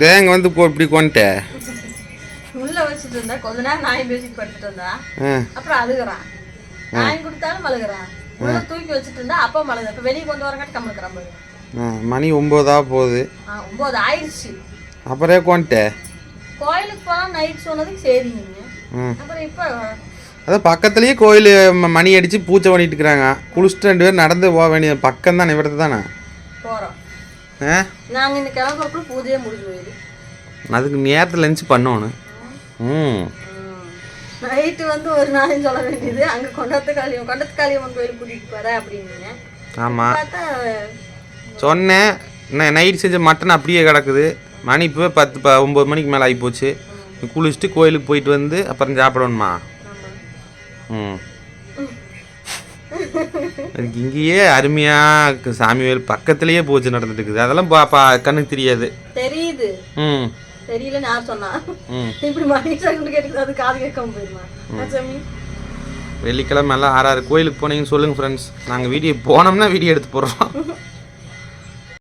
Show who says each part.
Speaker 1: தேங்க வந்து போ இப்படி கொண்டுட்ட.
Speaker 2: உள்ள வச்சுட்டு இருந்தா கொஞ்ச நேரம் நாய் பேசிட்டு படுத்துட்டு இருந்தா அப்புறம் அழுகுறான். நாய் கொடுத்தாலும் அழுகுறான். உள்ள தூக்கி வச்சுட்டு இருந்தா அப்பா அழுகுது அப்ப வெளியே கொண்டு வரங்காட்டி கம்முக்கிறான் பாரு.
Speaker 1: மணி ஒம்போதா போகுது.
Speaker 2: ஒன்பது ஆயிடுச்சு
Speaker 1: அப்புறம் கொண்டுட்ட?
Speaker 2: கோயிலுக்கு போனா நைட் சொன்னதுக்கு சரிங்க.
Speaker 1: ம்
Speaker 2: அப்புறம் இப்ப
Speaker 1: அதான் பக்கத்துலேயே கோயில் மணி அடித்து பூஜை பண்ணிட்டு இருக்கிறாங்க. குளிச்சுட்டு ரெண்டு பேரும் நடந்து போக வேண்டிய பக்கம் தான் நிவர்த்து தானே
Speaker 2: போறோம்.
Speaker 1: ஆ?
Speaker 2: நாங்க இந்த கிளம்புறக்குள்ள பூஜையே முடிஞ்சு போயிடுது.
Speaker 1: அதுக்கு நேரத்தில் லஞ்ச் பண்ணணும் ம்.
Speaker 2: நைட்டு வந்து ஒரு நாளையும் சொல்ல வேண்டியது. அங்க கொண்டத்து காளியம் கொண்டத்து காளியம்மன் கோயில் கூட்டிட்டு போற அப்படின்னீங்க.
Speaker 1: ஆமாம் சொன்னேன். நான் நைட் செஞ்ச மட்டன் அப்படியே கிடக்குது. மணி இப்போ பத்து ப ஒம்பது மணிக்கு மேலே ஆகிப்போச்சு குளிச்சுட்டு கோயிலுக்கு போயிட்டு வந்து அப்புறம் சாப்பிடணுமா? ம். அதுக்கு இங்கேயே அருமையாக சாமி வேல் பக்கத்துலேயே பூஜை நடந்துட்டு இருக்குது அதெல்லாம் பா பா கண்ணுக்கு தெரியாது.
Speaker 2: தெரியுது.
Speaker 1: ம்.
Speaker 2: தெரியலன்னு யார் சொன்னா. இப்படி மணி செகண்ட் கேட்டு அது காது கேட்காம போயிருமா?
Speaker 1: வெள்ளிக்கிழமை எல்லாம் ஆறாறு கோயிலுக்கு போனீங்கன்னு சொல்லுங்கள் ஃப்ரெண்ட்ஸ் நாங்கள் வீடியோ போனோம்னா வீடியோ எடுத்து போடுறோம்.